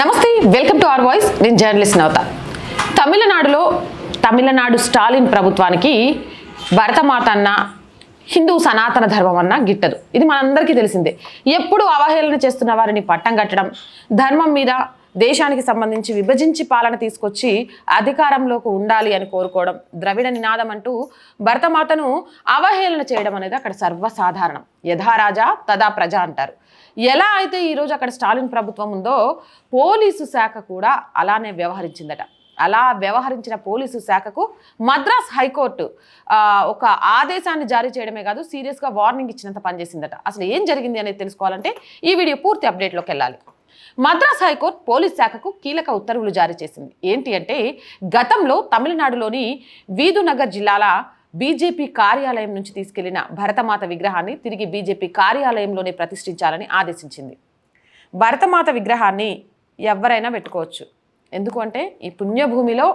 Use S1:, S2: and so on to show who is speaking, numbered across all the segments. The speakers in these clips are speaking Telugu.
S1: నమస్తే వెల్కమ్ టు ఆర్ వాయిస్. నేను జర్నలిస్ట్ నవత. తమిళనాడులో తమిళనాడు స్టాలిన్ ప్రభుత్వానికి భరతమాత అన్న హిందూ సనాతన ధర్మం అన్న గిట్టదు. ఇది మనందరికీ తెలిసిందే. ఎప్పుడు అవహేళన చేస్తున్న వారిని పట్టం కట్టడం ధర్మం మీద దేశానికి సంబంధించి విభజించి పాలన తీసుకొచ్చి అధికారంలోకి ఉండాలి అని కోరుకోవడం ద్రవిడ నినాదం అంటూ భరతమాతను అవహేళన చేయడం అనేది అక్కడ సర్వసాధారణం. యథారాజా తదా ప్రజ అంటారు. ఎలా అయితే ఈరోజు అక్కడ స్టాలిన్ ప్రభుత్వం ఉందో పోలీసు శాఖ కూడా అలానే వ్యవహరించిందట. అలా వ్యవహరించిన పోలీసు శాఖకు మద్రాస్ హైకోర్టు ఒక ఆదేశాన్ని జారీ చేయడమే కాదు సీరియస్గా వార్నింగ్ ఇచ్చినంత పనిచేసిందట. అసలు ఏం జరిగింది అనేది తెలుసుకోవాలంటే ఈ వీడియో పూర్తి అప్డేట్లోకి వెళ్ళాలి. మద్రాస్ హైకోర్టు పోలీస్ శాఖకు కీలక ఉత్తర్వులు జారీ చేసింది. ఏంటి అంటే గతంలో తమిళనాడులోని వీధునగర్ జిల్లాల బీజేపీ కార్యాలయం నుంచి తీసుకెళ్ళిన భరతమాత విగ్రహాన్ని తిరిగి బీజేపీ కార్యాలయంలోనే ప్రతిష్ఠించాలని ఆదేశించింది. భరతమాత విగ్రహాన్ని ఎవరైనా పెట్టుకోవచ్చు. ఎందుకంటే ఈ పుణ్యభూమిలో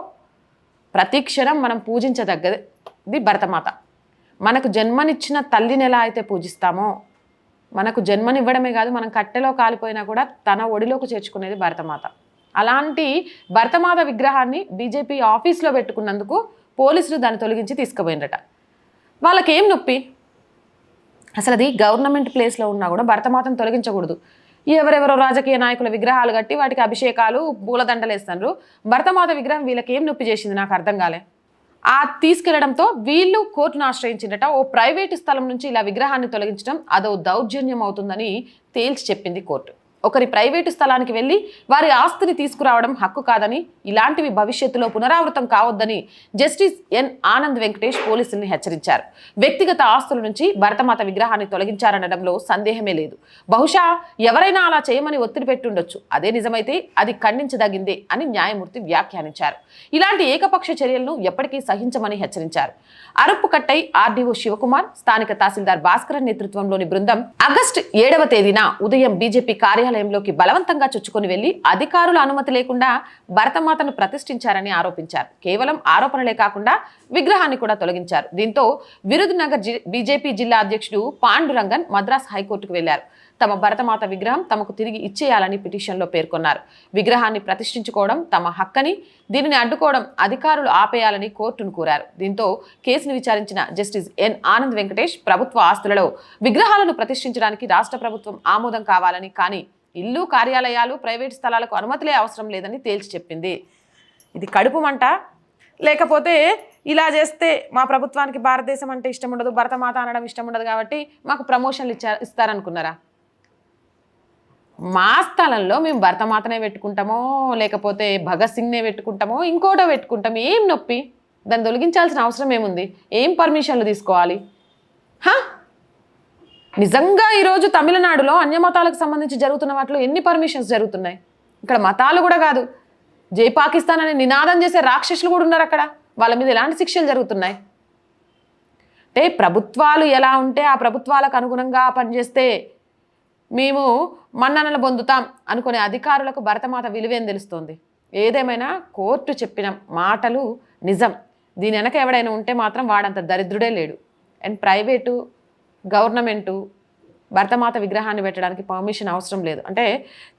S1: ప్రతిక్షణం మనం పూజించదగ్గది భరతమాత. మనకు జన్మనిచ్చిన తల్లిని ఎలా అయితే పూజిస్తామో మనకు జన్మనివ్వడమే కాదు మనం కట్టెలో కాలిపోయినా కూడా తన ఒడిలోకి చేర్చుకునేది భరతమాత. అలాంటి భరతమాత విగ్రహాన్ని బీజేపీ ఆఫీస్లో పెట్టుకున్నందుకు పోలీసులు దాన్ని తొలగించి తీసుకుపోయినట వాళ్ళకేం నొప్పి? అసలు అది గవర్నమెంట్ ప్లేస్లో ఉన్నా కూడా భరతమాతను తొలగించకూడదు. ఎవరెవరో రాజకీయ నాయకుల విగ్రహాలు కట్టి వాటికి అభిషేకాలు పూలదండలు వేస్తారు భరతమాత విగ్రహం వీళ్ళకి ఏం నొప్పి చేసింది నాకు అర్థం కాలే. ఆ తీసుకెళ్ళడంతో వీళ్ళు కోర్టును ఆశ్రయించిందట ఓ ప్రైవేటు స్థలం నుంచి ఇలా విగ్రహాన్ని తొలగించడం అదో దౌర్జన్యం అవుతుందని తేల్చి చెప్పింది కోర్టు. ఒకరి ప్రైవేటు స్థలానికి వెళ్ళి వారి ఆస్తిని తీసుకురావడం హక్కు కాదని ఇలాంటివి భవిష్యత్తులో పునరావృతం కావద్దని జస్టిస్ ఎన్. ఆనంద్ వెంకటేష్ పోలీసుల్ని హెచ్చరించారు. వ్యక్తిగత ఆస్తుల నుంచి భరతమాత విగ్రహాన్ని తొలగించారనడంలో సందేహమే లేదు. బహుశా ఎవరైనా అలా చేయమని ఒత్తిడి పెట్టుండొచ్చు. అదే నిజమైతే అది ఖండించదగిందే అని న్యాయమూర్తి వ్యాఖ్యానించారు. ఇలాంటి ఏకపక్ష చర్యలను ఎప్పటికీ సహించమని హెచ్చరించారు. అరుపు కట్టై ఆర్డీఓ శివకుమార్ స్థానిక తహసీల్దార్ భాస్కరన్ నేతృత్వంలోని బృందం ఆగస్టు ఏడవ తేదీన ఉదయం బీజేపీ కార్యాలయంలోకి బలవంతంగా చొచ్చుకొని వెళ్ళి అధికారుల అనుమతి లేకుండా భరతమాతను ప్రతిష్ఠించారని ఆరోపించారు. కేవలం ఆరోపణలే కాకుండా విగ్రహాన్ని కూడా తొలగించారు. దీంతో విరుదునగర్ బీజేపీ జిల్లా అధ్యక్షుడు పాండురంగన్ మద్రాస్ హైకోర్టుకు వెళ్ళారు తమ భరతమాత విగ్రహం తమకు తిరిగి ఇచ్చేయాలని పిటిషన్లో పేర్కొన్నారు. విగ్రహాన్ని ప్రతిష్ఠించుకోవడం తమ హక్కని దీనిని అడ్డుకోవడం అధికారులు ఆపేయాలని కోర్టును కోరారు. దీంతో కేసును విచారించిన జస్టిస్ ఎన్. ఆనంద్ వెంకటేష్ ప్రభుత్వ ఆస్తులలో విగ్రహాలను ప్రతిష్ఠించడానికి రాష్ట్ర ప్రభుత్వం ఆమోదం కావాలని కానీ ఇల్లు కార్యాలయాలు ప్రైవేట్ స్థలాలకు అనుమతులే అవసరం లేదని తేల్చి చెప్పింది. ఇది కడుపు మంట. లేకపోతే ఇలా చేస్తే మా ప్రభుత్వానికి భారతదేశం అంటే ఇష్టం ఉండదు భరతమాత అనడం ఇష్టం ఉండదు కాబట్టి మాకు ప్రమోషన్లు ఇచ్చా ఇస్తారనుకున్నారా? మా స్థలంలో మేము భరతమాతనే పెట్టుకుంటామో లేకపోతే భగత్ సింగ్నే పెట్టుకుంటామో ఇంకోటో పెట్టుకుంటాం ఏం నొప్పి? దాన్ని తొలగించాల్సిన అవసరం ఏముంది? ఏం పర్మిషన్లు తీసుకోవాలి? హా? నిజంగా ఈరోజు తమిళనాడులో అన్య మతాలకు సంబంధించి జరుగుతున్న వాటిలో ఎన్ని పర్మిషన్స్ జరుగుతున్నాయి? ఇక్కడ మతాలు కూడా కాదు. జై పాకిస్తాన్ అని నినాదం చేసే రాక్షసులు కూడా ఉన్నారు అక్కడ. వాళ్ళ మీద ఎలాంటి శిక్షలు జరుగుతున్నాయి? అంటే ప్రభుత్వాలు ఎలా ఉంటే ఆ ప్రభుత్వాలకు అనుగుణంగా పనిచేస్తే మేము మన్ననలు పొందుతాం అనుకునే అధికారులకు భరతమాత విలువేం తెలుస్తోంది? ఏదేమైనా కోర్టు చెప్పిన మాటలు నిజం. దీని వెనక ఎవడైనా ఉంటే మాత్రం వాడంత దరిద్రుడే లేడు. అండ్ ప్రైవేటు గవర్నమెంటు భరతమాత విగ్రహాన్ని పెట్టడానికి పర్మిషన్ అవసరం లేదు. అంటే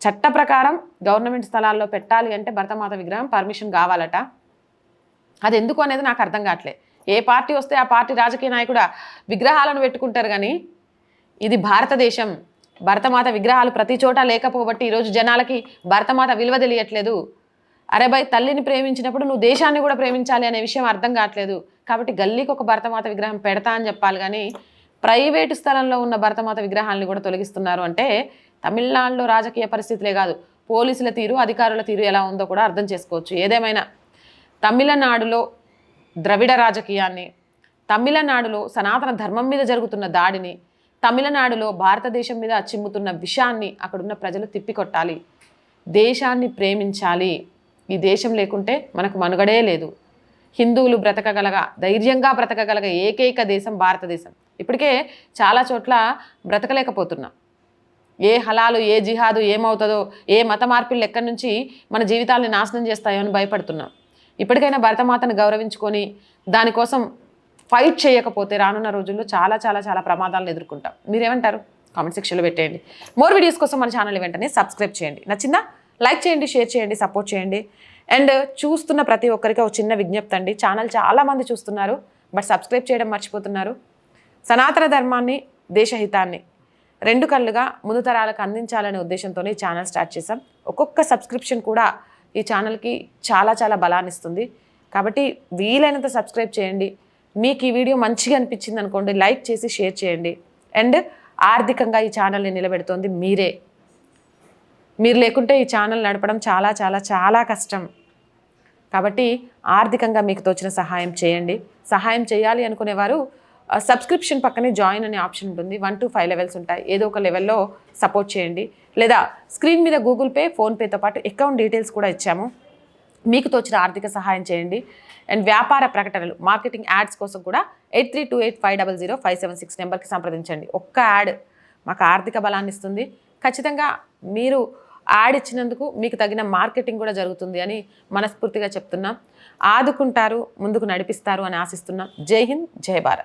S1: చట్ట ప్రకారం గవర్నమెంట్ స్థలాల్లో పెట్టాలి అంటే భరతమాత విగ్రహం పర్మిషన్ కావాలట. అది ఎందుకు అనేది నాకు అర్థం కావట్లే. ఏ పార్టీ వస్తే ఆ పార్టీ రాజకీయ నాయకుడు విగ్రహాలను పెట్టుకుంటారు కానీ ఇది భారతదేశం. భరతమాత విగ్రహాలు ప్రతి చోట లేకపోబట్టి ఈరోజు జనాలకి భరతమాత విలువ తెలియట్లేదు. అరే భయ్ తల్లిని ప్రేమించినప్పుడు నువ్వు దేశాన్ని కూడా ప్రేమించాలి అనే విషయం అర్థం కావట్లేదు. కాబట్టి గల్లీకి ఒక భరతమాత విగ్రహం పెడతా అని చెప్పాలి కానీ ప్రైవేటు స్థలంలో ఉన్న భరతమాత విగ్రహాలను కూడా తొలగిస్తున్నారు అంటే తమిళనాడులో రాజకీయ పరిస్థితులే కాదు. పోలీసుల తీరు అధికారుల తీరు ఎలా ఉందో కూడా అర్థం చేసుకోవచ్చు. ఏదేమైనా తమిళనాడులో ద్రవిడ రాజకీయాన్ని తమిళనాడులో సనాతన ధర్మం మీద జరుగుతున్న దాడిని తమిళనాడులో భారతదేశం మీద చిమ్ముతున్న విషాన్ని అక్కడున్న ప్రజలు తిప్పికొట్టాలి. దేశాన్ని ప్రేమించాలి. ఈ దేశం లేకుంటే మనకు మనుగడే లేదు. హిందువులు బ్రతకగలగా ధైర్యంగా బ్రతకగలగ ఏకైక దేశం భారతదేశం. ఇప్పటికే చాలా చోట్ల బ్రతకలేకపోతున్నాం. ఏ హలాలు ఏ జిహాదు ఏమవుతుందో ఏ మత మార్పులు ఎక్కడి నుంచి మన జీవితాలని నాశనం చేస్తాయో అని భయపడుతున్నాం. ఇప్పటికైనా భరతమాతను గౌరవించుకొని దానికోసం ఫైట్ చేయకపోతే రానున్న రోజుల్లో చాలా చాలా చాలా ప్రమాదాలను ఎదుర్కొంటాం. మీరేమంటారు? కామెంట్ సెక్షన్లో పెట్టేయండి. మోర్ వీడియోస్ కోసం మన ఛానల్ వెంటనే సబ్స్క్రైబ్ చేయండి. నచ్చిందా? లైక్ చేయండి షేర్ చేయండి సపోర్ట్ చేయండి. అండ్ చూస్తున్న ప్రతి ఒక్కరికి ఒక చిన్న విజ్ఞప్తి అండి. ఛానల్ చాలామంది చూస్తున్నారు బట్ సబ్స్క్రైబ్ చేయడం మర్చిపోతున్నారు. సనాతన ధర్మాన్ని దేశహితాన్ని రెండు కళ్ళుగా ముందు తరాలకు అందించాలనే ఉద్దేశంతోనే ఈ ఛానల్ స్టార్ట్ చేశాం. ఒక్కొక్క సబ్స్క్రిప్షన్ కూడా ఈ ఛానల్కి చాలా చాలా బలాన్ని ఇస్తుంది. కాబట్టి వీలైనంత సబ్స్క్రైబ్ చేయండి. మీకు ఈ వీడియో మంచిగా అనిపించింది అనుకోండి లైక్ చేసి షేర్ చేయండి. అండ్ ఆర్థికంగా ఈ ఛానల్ని నిలబెడుతోంది మీరే. మీరు లేకుంటే ఈ ఛానల్ నడపడం చాలా చాలా చాలా కష్టం. కాబట్టి ఆర్థికంగా మీకు తోచిన సహాయం చేయండి. సహాయం చేయాలి అనుకునేవారు సబ్స్క్రిప్షన్ పక్కనే జాయిన్ అనే ఆప్షన్ ఉంటుంది. వన్ టు ఫైవ్ లెవెల్స్ ఉంటాయి. ఏదో ఒక లెవెల్లో సపోర్ట్ చేయండి. లేదా స్క్రీన్ మీద గూగుల్ పే ఫోన్పేతో పాటు అకౌంట్ డీటెయిల్స్ కూడా ఇచ్చాము. మీకు తోచిన ఆర్థిక సహాయం చేయండి. అండ్ వ్యాపార ప్రకటనలు మార్కెటింగ్ యాడ్స్ కోసం కూడా eight three two eight five double zero five seven six నెంబర్కి సంప్రదించండి. ఒక్క యాడ్ మాకు ఆర్థిక బలాన్ని ఇస్తుంది. ఖచ్చితంగా మీరు యాడ్ ఇచ్చినందుకు మీకు తగిన మార్కెటింగ్ కూడా జరుగుతుంది అని మనస్ఫూర్తిగా చెప్తున్నాం. ఆదుకుంటారు ముందుకు నడిపిస్తారు అని ఆశిస్తున్నాం. జై హింద్ జై భారత్.